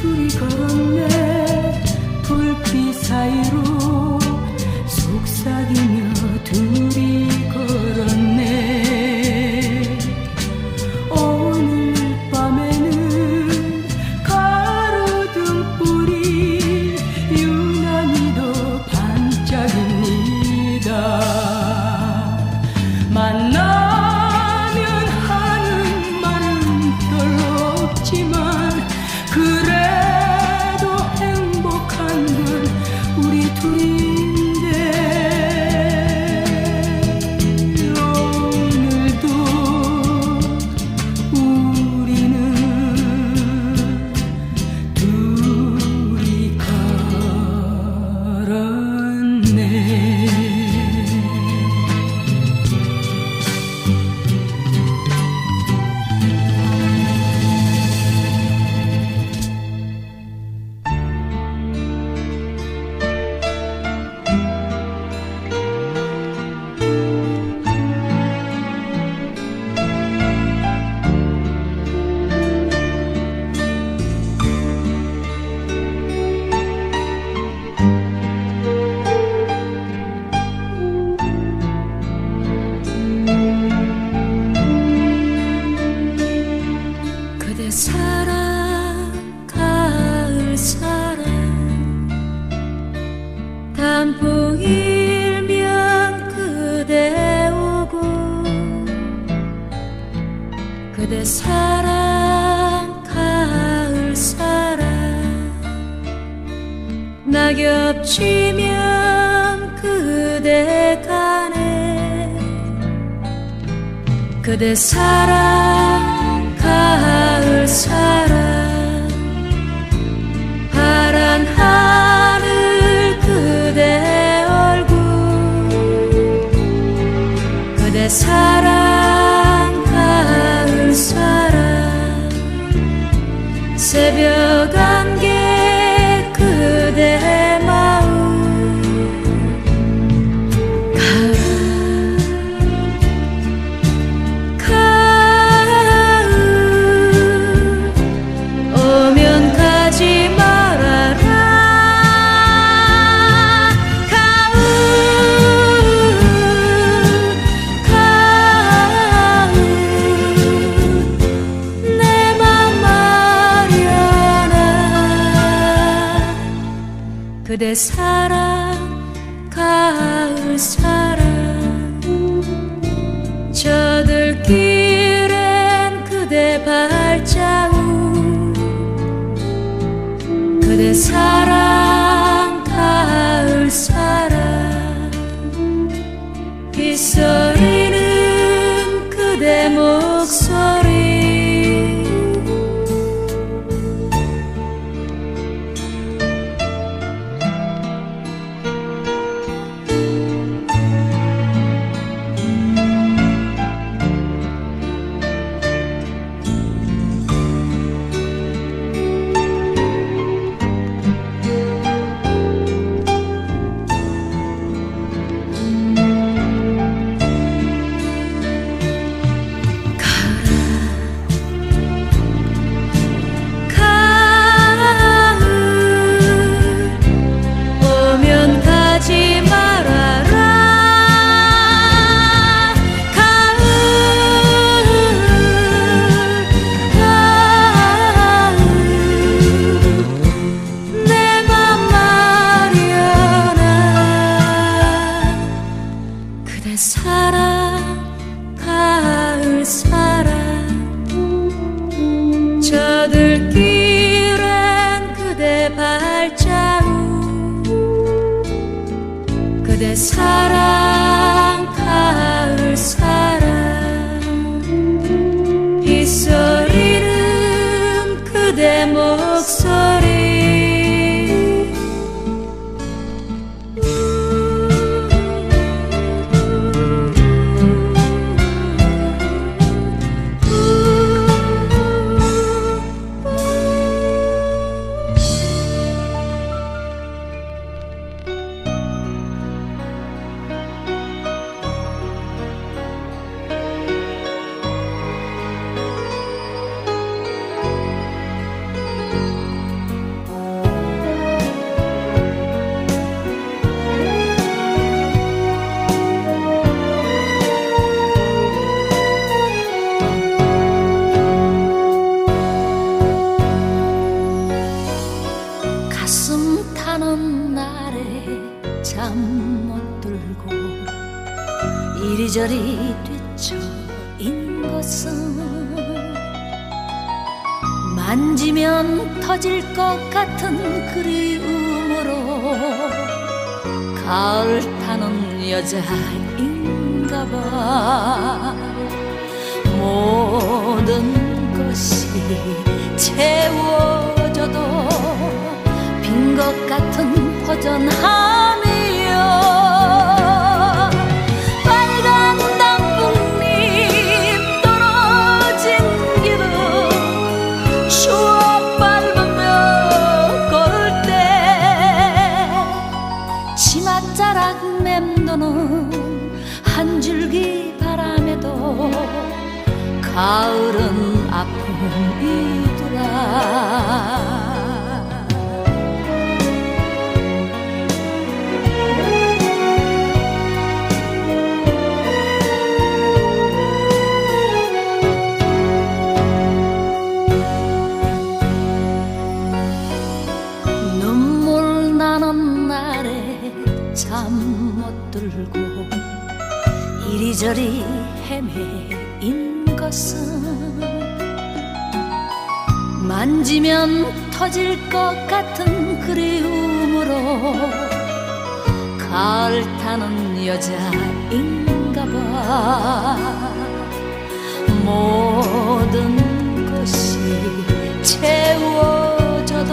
둘이 걷네. 불빛 사이로 겹치면 그대 가네 그대 사랑 가을 사랑 파란 하늘 그대 얼굴 그대 사랑 가을 사랑 새벽 사랑 가을 사랑. 저들길엔 그대 발자국 그대 사랑. 가을 타는 여자인가 봐. 모든 것이 채워져도 빈 것 같은 허전한 가을은 아픔이 만지면 터질 것 같은 그리움으로 가을 타는 여자인가 봐. 모든 것이 채워져도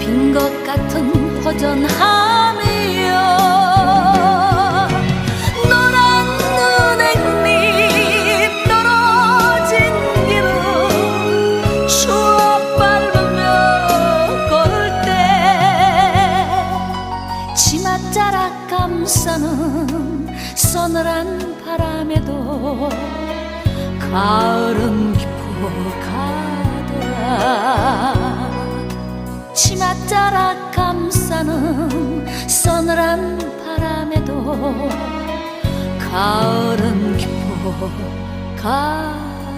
빈 것 같은 허전함이 치맛자락 감싸는 서늘한 바람에도 가을은 깊어 가더라. 치맛자락 감싸는 서늘한 바람에도 가을은 깊어 가더라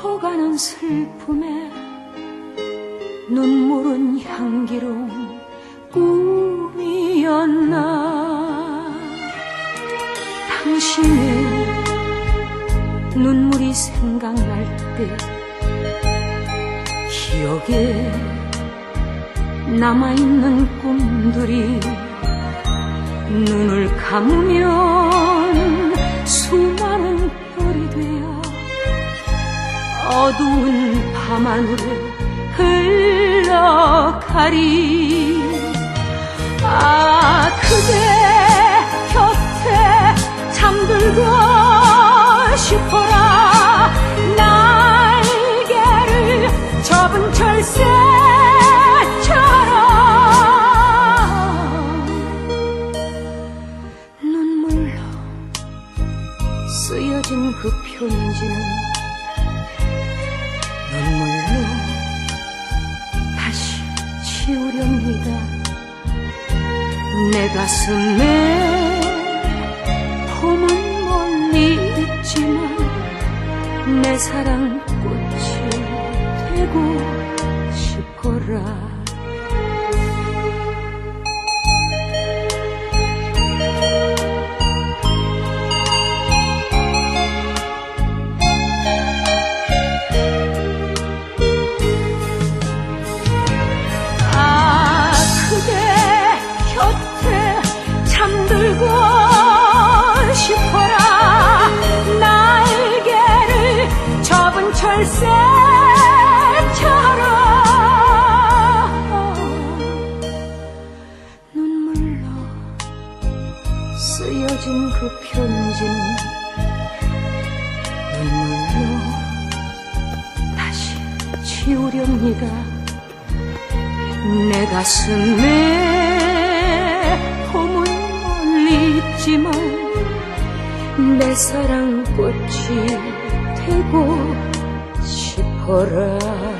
깊어가는 슬픔에 눈물은 향기로운 꿈이었나. 당신의 눈물이 생각날 때 기억에 남아있는 꿈들이 눈을 감으면 어두운 밤하늘을 흘러가리. 아 그대 곁에 잠들고 싶어라. 날개를 접은 철새처럼 눈물로 쓰여진 그 편지는 지우렵니다. 내 가슴에 봄은 멀리 있지만 내 사랑 꽃이 되고 싶어라 철새처럼 눈물로 쓰여진 그 눈물로 다시 지우렵니다. 내 가슴에 봄은 멀리 있지만 내 사랑 꽃이 되고 싶어라